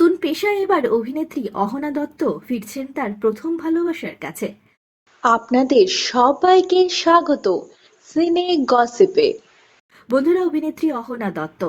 নতুন পেশায় এবার অভিনেত্রী অহনা দত্ত ফিরছেন তার প্রথম ভালোবাসার কাছে। আপনাদের সবাইকে স্বাগত। সিনে গসিপে। বন্ধুরা, অভিনেত্রী অহনা দত্ত,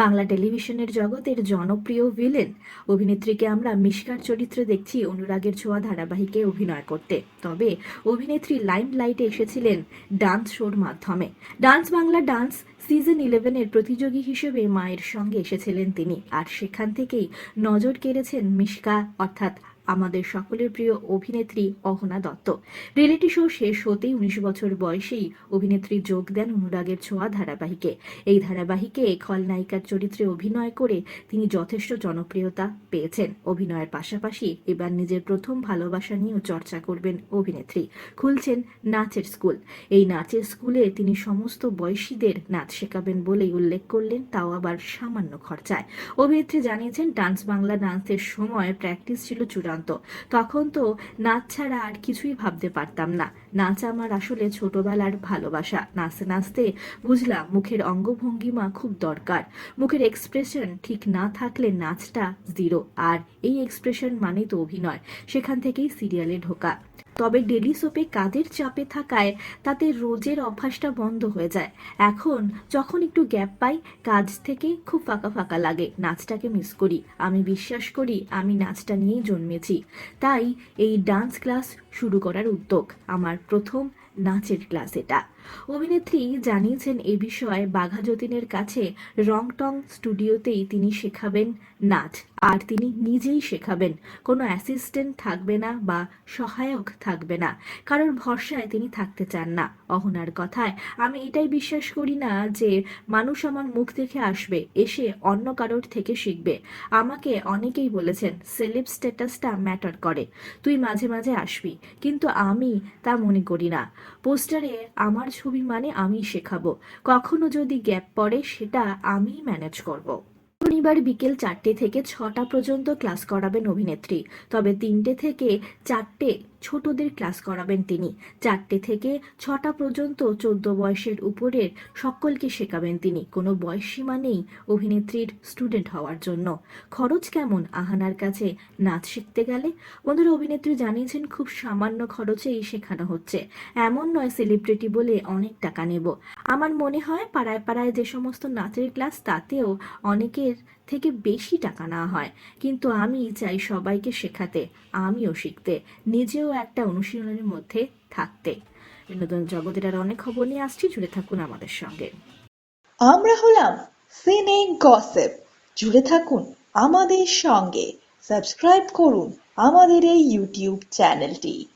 বাংলা টেলিভিশনের জগতের জনপ্রিয় ভিলেন অভিনেত্রীকে আমরা মিশকার চরিত্রে দেখছি অনুরাগের ছোঁয়া ধারাবাহিকে অভিনয় করতে। তবে অভিনেত্রী লাইম লাইটে এসেছিলেন ডান্স শোর মাধ্যমে। ডান্স বাংলা ডান্স সিজন ইলেভেনের প্রতিযোগী হিসেবে মায়ের সঙ্গে এসেছিলেন তিনি। আর সেখান থেকেই নজর কেড়েছেন মিশকা, অর্থাৎ আমাদের সকলের প্রিয় অভিনেত্রী অহনা দত্ত। রিয়েলিটি শো শেষ হতেই উনিশ বছর বয়সেই অভিনেত্রী যোগ দেন অনুরাগের ছোঁয়া ধারাবাহিকে। এই ধারাবাহিকে খলনায়িকার চরিত্রে অভিনয় করে তিনি যথেষ্ট জনপ্রিয়তা পেয়েছেন। অভিনয়ের পাশাপাশি এবার নিজের প্রথম ভালোবাসা নিয়েও চর্চা করবেন অভিনেত্রী। খুলছেন নাচের স্কুল। এই নাচের স্কুলে তিনি সমস্ত বয়সীদের নাচ শেখাবেন বলেই উল্লেখ করলেন তাও আবার সামান্য খরচায়। অভিনেত্রী জানিয়েছেন, ডান্স বাংলা ডান্সের সময় প্র্যাকটিস ছিল চূড়ান্ত তখন তো নাচ ছাড়া আর কিছুই ভাবতে পারতাম না। নাচ আমার আসলে ছোটবেলার ভালোবাসা। নাচতে নাচতে বুঝলাম মুখের অঙ্গভঙ্গিমা খুব দরকার। মুখের এক্সপ্রেশন ঠিক না থাকলে নাচটা জিরো আর এই এক্সপ্রেশন মানে তো অভিনয়। সেখান থেকেই সিরিয়ালে ঢোকা। তবে ডেলি সোপে কাজের চাপে থাকায় তাতে রোজের অভ্যাসটা বন্ধ হয়ে যায়। এখন যখন একটু গ্যাপ পাই, কাজ থেকে খুব ফাঁকা ফাঁকা লাগে, নাচটাকে মিস করি। আমি বিশ্বাস করি আমি নাচটা নিয়েই জন্মেছি। তাই এই ডান্স ক্লাস শুরু করার উদ্যোগ আমার প্রথম নাচের ক্লাস এটা। অভিনেত্রী জানিয়েছেন এ বিষয়ে বাঘা যতীনের কাছে রংটং স্টুডিওতেই তিনি শেখাবেন নাচ, আর তিনি নিজেই শেখাবেন। কোনো অ্যাসিস্ট্যান্ট থাকবে না বা সহায়ক থাকবে না। কারোর ভরসায় তিনি থাকতে চান না, অহনার কথায়। আমি এটাই বিশ্বাস করি না যে মানুষ আমার মুখ দেখে আসবে, এসে অন্য কারোর থেকে শিখবে। আমাকে অনেকেই বলেছেন সেলেব স্ট্যাটাসটা ম্যাটার করে। তুই মাঝে মাঝে আসবি, কিন্তু আমি তা মনে করি না। পোস্টারে আমার ছবি মানে আমি শেখাবো কখনো যদি গ্যাপ পড়ে, সেটা আমি ম্যানেজ করব। শনিবার বিকেল চারটে থেকে ছটা পর্যন্ত ক্লাস করাবেন অভিনেত্রী তবে তিনটে থেকে চারটে ছোটদের ক্লাস করাবেন তিনি। চারটে থেকে ছটা পর্যন্ত চোদ্দ বয়সের উপরের সকলকে শেখাবেন তিনি। কোনো বয়স সীমা নেই অভিনেত্রীর স্টুডেন্ট হওয়ার জন্য। খরচ কেমন আহানার কাছে নাচ শিখতে গেলে? বন্ধুরা, অভিনেত্রী জানিয়েছেন খুব সামান্য খরচেই শেখানো হচ্ছে। এমন নয় সেলিব্রিটি বলে অনেক টাকা নেব। আমার মনে হয় পাড়ায় পাড়ায় যে সমস্ত নাচের ক্লাস তাতেও অনেকের থেকে বেশি টাকা নেওয়া হয়। কিন্তু আমি চাই সবাইকে শেখাতে, আমিও শিখতে। নিজেও একটা অনুশীলনের মধ্যে থাকতে। বিনোদন জগতের আর অনেক খবর নিয়ে আসছি, জুড়ে থাকুন আমাদের সঙ্গে। আমরা হলাম সিনে গসেপ জুড়ে থাকুন আমাদের সঙ্গে। সাবস্ক্রাইব করুন আমাদের এই ইউটিউব চ্যানেলটি